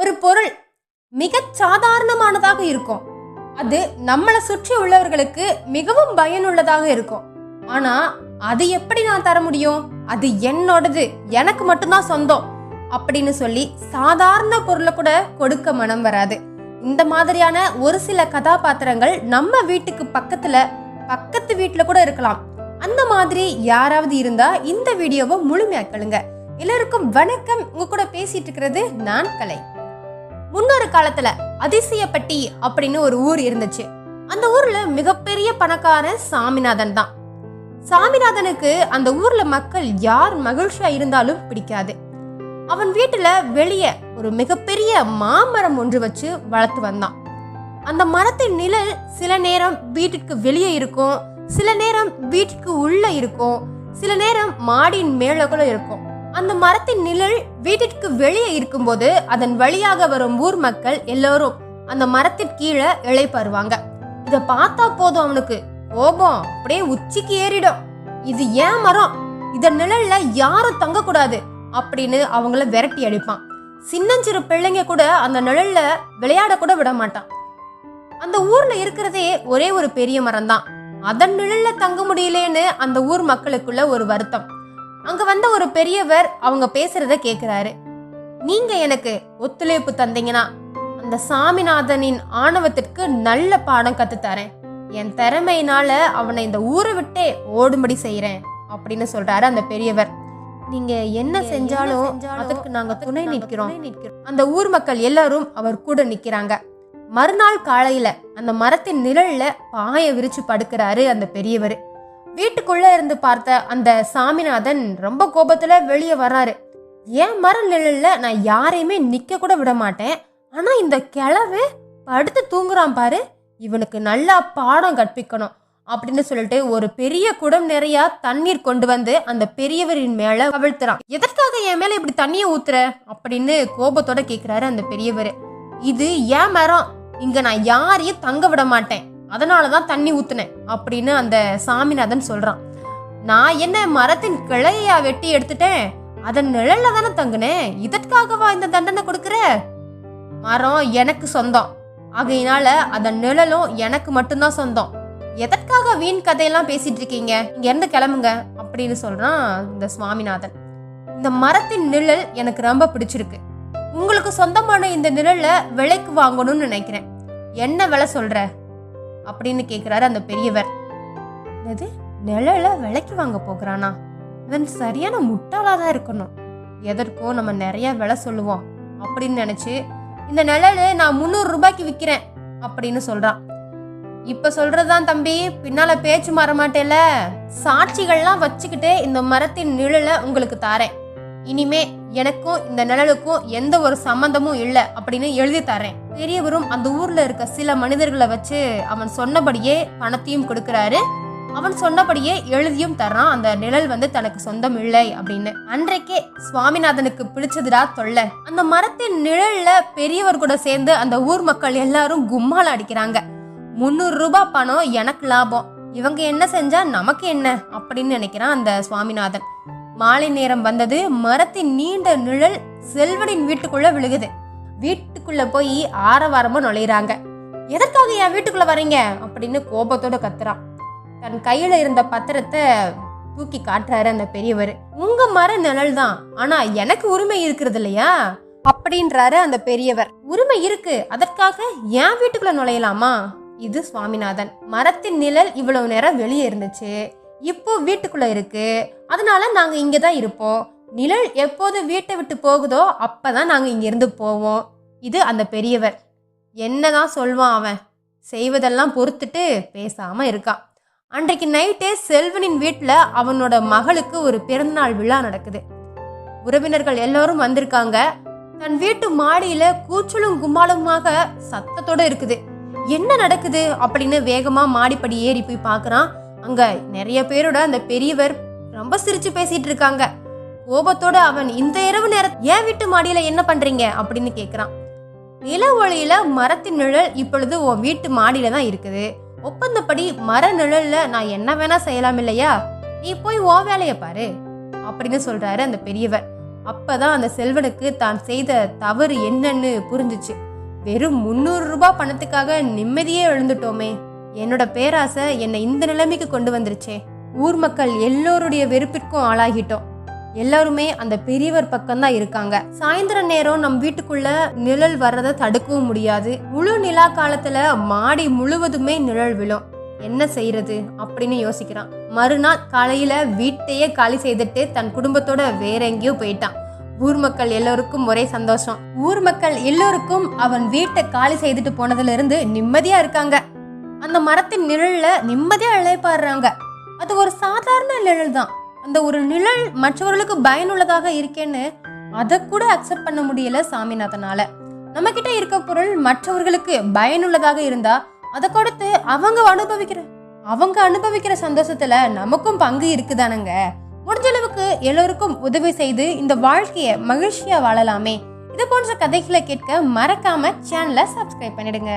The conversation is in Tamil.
ஒரு பொருள் மிக சாதாரணமானதாக இருக்கும். அது நம்மளை சுற்றி உள்ளவர்களுக்கு மிகவும் பயனுள்ளதாக இருக்கும். ஆனா அது எப்படி நான் தர முடியும்? அது என்னோடது. எனக்கு மட்டும்தான் சொந்தம். அப்படின்னு சொல்லி சாதாரண பொருளை கூட கொடுக்க மனம் வராது. இந்த மாதிரியான ஒரு சில கதாபாத்திரங்கள் நம்ம வீட்டுக்கு பக்கத்துல பக்கத்து வீட்டுல கூட இருக்கலாம். அந்த மாதிரி யாராவது இருந்தா இந்த வீடியோவை முழுமையா கேளுங்க. எல்லாருக்கும் வணக்கம். உங்க கூட பேசிட்டு இருக்கிறது நான் கலை. முன்னொரு காலத்துல அதிசயப்பட்டி அப்படின்னு ஒரு ஊர் இருந்துச்சு. அந்த ஊர்ல மிகப்பெரிய பணக்காரன் சாமிநாதன் தான். சாமிநாதனுக்கு அந்த ஊர்ல மக்கள் யார் மகிழ்ச்சியா இருந்தாலும் பிடிக்காது. அவன் வீட்டுல வெளியே ஒரு மிகப்பெரிய மாமரம் ஒன்று வச்சு வளர்த்து வந்தான். அந்த மரத்தின் நிழல் சில நேரம் வீட்டுக்கு வெளியே இருக்கும் சில நேரம் வீட்டுக்கு உள்ள இருக்கும் சில நேரம் மாடியின் மேல கூட இருக்கும். அந்த மரத்தின் நிழல் வீட்டிற்கு வெளியே இருக்கும்போது அதன் வழியாக வரும் ஊர் மக்கள் எல்லோரும் அந்த மரத்தின் கீழே இழைப்பாருவாங்க இதை பார்த்தா போதும் அவனுக்கு. கோபம் அப்படியே உச்சிக்கு ஏறிடும். இது ஏன் மரம்? இதன் நிழல்ல யாரும் தங்க கூடாது அப்படின்னு அவங்கள விரட்டி அடிப்பான். சின்னஞ்சிறு பிள்ளைங்க கூட அந்த நிழல்ல விளையாட கூட விட மாட்டான். அந்த ஊர்ல இருக்கிறதே ஒரே ஒரு பெரிய மரம் தான் அதன் நிழல்ல தங்க முடியலேன்னு அந்த ஊர் மக்களுக்குள்ள ஒரு வருத்தம். அங்க வந்த ஒரு பெரியவர் அவங்க பேசுறத கேக்குறாரு. நீங்க எனக்கு ஒத்துழைப்பு தந்தீங்கன்னா அந்த சாமிநாதனின் ஆணவத்திற்கு நல்ல பாடம் கத்து தரேன் என் திறமையினால அவனை இந்த ஊரை விட்டே ஓடும்படி செய்யறேன் அப்படின்னு சொல்றாரு அந்த பெரியவர். நீங்க என்ன செஞ்சாலும் அதற்கு நாங்க துணை நிற்கிறோம். அந்த ஊர் மக்கள் எல்லாரும் அவர் கூட நிக்கிறாங்க. மறுநாள் காலையில அந்த மரத்தின் நிழல்ல பாய விரிச்சு படுக்கிறாரு அந்த பெரியவர். வீட்டுக்குள்ள இருந்து பார்த்த அந்த சாமிநாதன் ரொம்ப கோபத்துல வெளியே வர்றாரு. ஏன் மர நிழல்ல நான் யாரையுமே நிக்க கூட விட மாட்டேன். ஆனா இந்த கிழவு படுத்து தூங்குறான் பாரு. இவனுக்கு நல்லா பாடம் கற்பிக்கணும் அப்படின்னு சொல்லிட்டு ஒரு பெரிய குடம் நிறைய தண்ணீர் கொண்டு வந்து அந்த பெரியவரின் மேல கவிழ்த்துறான். எதற்காக என் மேல இப்படி தண்ணிய ஊத்துற? அப்படின்னு கோபத்தோட கேக்குறாரு அந்த பெரியவர். இது ஏன் மரம். இங்க நான் யாரையும் தங்க விட மாட்டேன். அதனாலதான் தண்ணி ஊத்துனேன் அப்படின்னு அந்த சாமிநாதன் சொல்றான். நான் என்ன மரத்தின் கிளையா வெட்டி எடுத்துட்டேன்? அதன் நிழல்ல தானே தங்குனேன்? இதற்காகவா இந்த தண்டனை கொடுக்குற? மரம் எனக்கு சொந்தம். ஆகையினால அதன் நிழலும் எனக்கு மட்டும்தான் சொந்தம். எதற்காக வீண் கதையெல்லாம் பேசிட்டு இருக்கீங்க? இங்க இருந்து கிளம்புங்க அப்படின்னு சொல்றான் இந்த சுவாமிநாதன். இந்த மரத்தின் நிழல் எனக்கு ரொம்ப பிடிச்சிருக்கு. உங்களுக்கு சொந்தமான இந்த நிழல்ல விலைக்கு வாங்கணும்னு நினைக்கிறேன். என்ன விலை சொல்ற? அப்படின்னு கேட்குறாரு அந்த பெரியவர். இது நிழல விலைக்கு வாங்க போகிறானா? இவன் சரியான முட்டாளாக தான் இருக்கணும். எதற்கோ நம்ம நிறைய விலை சொல்லுவோம் அப்படின்னு நினச்சி இந்த நிழலு நான் முந்நூறு ரூபாய்க்கு விற்கிறேன் அப்படின்னு சொல்கிறா இப்போ சொல்கிறது தான் தம்பி பின்னால் பேச்சு மாற மாட்டேல சாட்சிகள்லாம் வச்சுக்கிட்டு இந்த மரத்தின் நிழலை உங்களுக்கு தாரேன். இனிமே எனக்கும் இந்த நிழலுக்கும் எந்த ஒரு சம்பந்தமும் இல்லை அப்படின்னு எழுதி தரேன் பெரியவரும் அந்த ஊர்ல இருக்க சில மனிதர்களை வச்சு அவன் சொன்னபடியே பணத்தையும் கொடுக்கறாரு. அவன் சொன்னபடியே எழுதியும் தர்றான். அந்த நிழல் வந்து தனக்கு சொந்தம் இல்லை அப்படின்னு. அன்றைக்கே சுவாமிநாதனுக்கு பிடிச்சதுடா தொல்லை. அந்த மரத்தின் நிழல்ல பெரியவர் கூட சேர்ந்து அந்த ஊர் மக்கள் எல்லாரும் கும்மால அடிக்கிறாங்க. முந்நூறு ரூபாய் பணம் எனக்கு லாபம். இவங்க என்ன செஞ்சா நமக்கு என்ன? அப்படின்னு நினைக்கிறான் அந்த சுவாமிநாதன். மாலை நேரம் வந்தது. மரத்தின் நீண்ட நிழல் செல்வனின் வீட்டுக்குள்ள விழுகுது. வீட்டுக்குள்ள போய் ஆரவாரமா நுழையிறாங்க. எதற்காக என் வீட்டுக்குள்ள வரீங்க? அப்படின்னு கோபத்தோட கத்துறான். தன் கையில இருந்த பத்திரத்தை தூக்கி காட்டுறாரு அந்த பெரியவர். உங்க மர நிழல் தான். ஆனா எனக்கு உரிமை இருக்கிறது இல்லையா? அப்படின்றாரு அந்த பெரியவர். உரிமை இருக்கு. அதற்காக என் வீட்டுக்குள்ள நுழையலாமா? இது சுவாமிநாதன். மரத்தின் நிழல் இவ்வளவு நேரம் வெளியே இருந்துச்சு. இப்போ வீட்டுக்குள்ள இருக்கு. அதனால நாங்க இங்கே தான் இருப்போம். நிழல் எப்போது வீட்டை விட்டு போகுதோ அப்பதான் நாங்க இங்க இருந்து போவோம். இது அந்த பெரியவர். என்னதான் சொல்வான் அவன்? செய்வதெல்லாம் பொறுத்துட்டு பேசாம இருக்கான் அன்றைக்கு நைட்டே செல்வனின் வீட்டில் அவனோட மகளுக்கு ஒரு பிறந்தநாள் விழா நடக்குது. உறவினர்கள் எல்லாரும் வந்திருக்காங்க. தன் வீட்டு மாடியில கூச்சலும் கும்மாளமாக சத்தத்தோட இருக்குது. என்ன நடக்குது? அப்படின்னு வேகமா மாடிப்படி ஏறி போய் பார்க்குறான் அங்க நிறைய பேரோட அந்த பெரியவர் ரொம்ப சிரிச்சு பேசிட்டு இருக்காங்க. கோபத்தோட அவன் இந்த இரவு நேரம் ஏன் வீட்டு மாடியில என்ன பண்றீங்க? அப்படின்னு கேக்குறான். நில ஒளியில மரத்தின் நிழல் இப்பொழுது உன் வீட்டு மாடியில தான் இருக்குது. ஒப்பந்தப்படி மர நிழல்ல நான் என்ன வேணா செய்யலாம் இல்லையா? நீ போய் ஓ வேலைய பாரு அப்படின்னு சொல்றாரு அந்த பெரியவர். அப்பதான் அந்த செல்வனுக்கு தான் செய்த தவறு என்னன்னு புரிஞ்சுச்சு. வெறும் முந்நூறு ரூபாய் பணத்துக்காக நிம்மதியே எழுந்துட்டோமே. என்னோட பேராசை என்னை இந்த நிலைமைக்கு கொண்டு வந்துருச்சே. ஊர் மக்கள் எல்லோருடைய வெறுப்பிற்கும் ஆளாகிட்டோம். எல்லாருமே அந்த பெரியவர் பக்கம்தான் இருக்காங்க. சாயந்தர நேரம் நம் வீட்டுக்குள்ள நிழல் வர்றதை தடுக்கவும் முடியாது. முழு நிலா காலத்துல மாடி முழுவதுமே நிழல் விழும். என்ன செய்யறது அப்படின்னு யோசிக்கிறான். மறுநாள் காலையில வீட்டையே காலி செய்துட்டு தன் குடும்பத்தோட வேற எங்கேயோ போயிட்டான். ஊர் மக்கள் எல்லோருக்கும் ஒரே சந்தோஷம். ஊர் மக்கள் எல்லோருக்கும் அவன் வீட்டை காலி செய்துட்டு போனதுல இருந்து நிம்மதியா இருக்காங்க. அந்த மரத்தின் நிழல்ல நிம்மதியா இழைப்பாடுறாங்க அது ஒரு சாதாரண நிழல் தான். அந்த ஒரு நிழல் மற்றவர்களுக்கு பயனுள்ளதாக இருக்கேன்னு அதை கூட அக்செப்ட் பண்ண முடியல சாமிநாதனால. நம்ம கிட்ட இருக்க பொருள் மற்றவர்களுக்கு பயனுள்ளதாக இருந்தா அதை கொடுத்து அவங்க அனுபவிக்கிற அவங்க அனுபவிக்கிற சந்தோஷத்துல நமக்கும் பங்கு இருக்குதானுங்க. முடிஞ்ச அளவுக்கு எல்லோருக்கும் உதவி செய்து இந்த வாழ்க்கையை மகிழ்ச்சியா வாழலாமே. இது போன்ற கதைகளை கேட்க மறக்காம சேனலை சப்ஸ்கிரைப் பண்ணிடுங்க.